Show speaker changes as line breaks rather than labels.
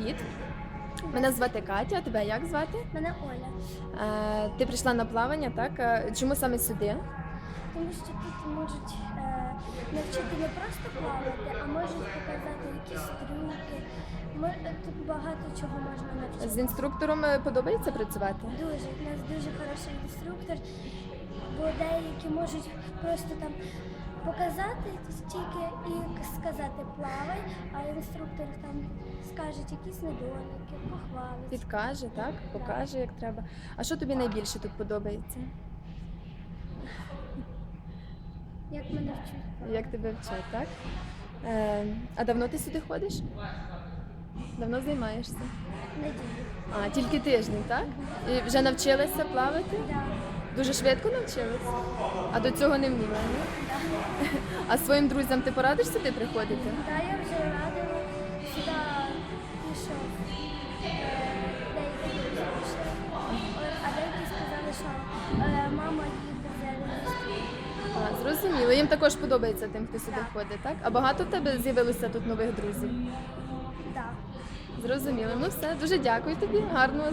привіт. Мене звати Катя, а тебе як звати?
Мене Оля.
Е, ти прийшла на плавання, так? Е, Чому саме сюди?
Тому що тут можуть е, навчити не просто плавати, а можуть показати якісь трюки. Мо- Тут багато чого можна навчити.
З інструктором е, подобається працювати?
Дуже, у нас дуже хороший інструктор, бо деякі можуть просто там показати тільки і сказати плавай, а інструктор там скаже якісь недоліки, похвалить.
Підкаже, так? Покаже, як треба. А що тобі найбільше тут подобається?
Як мене вчуть.
Як тебе вчать, так? Е, а давно ти сюди ходиш? Давно займаєшся?
Надію.
А, тільки тиждень, так? І вже навчилася плавати?
Да.
Дуже швидко навчилася? А до цього не вміла, ні? А своїм друзям ти порадиш сюди приходити?
Та я вже радила сюди пішов. Е, Деякі друзі пішли. Е, А деякі сказали, що е, мама їде
А, зрозуміло. Їм також подобається тим, хто сюди ходить, так? А багато в тебе з'явилося тут нових друзів?
Так.
Зрозуміло. Ну все, дуже дякую тобі. Гарного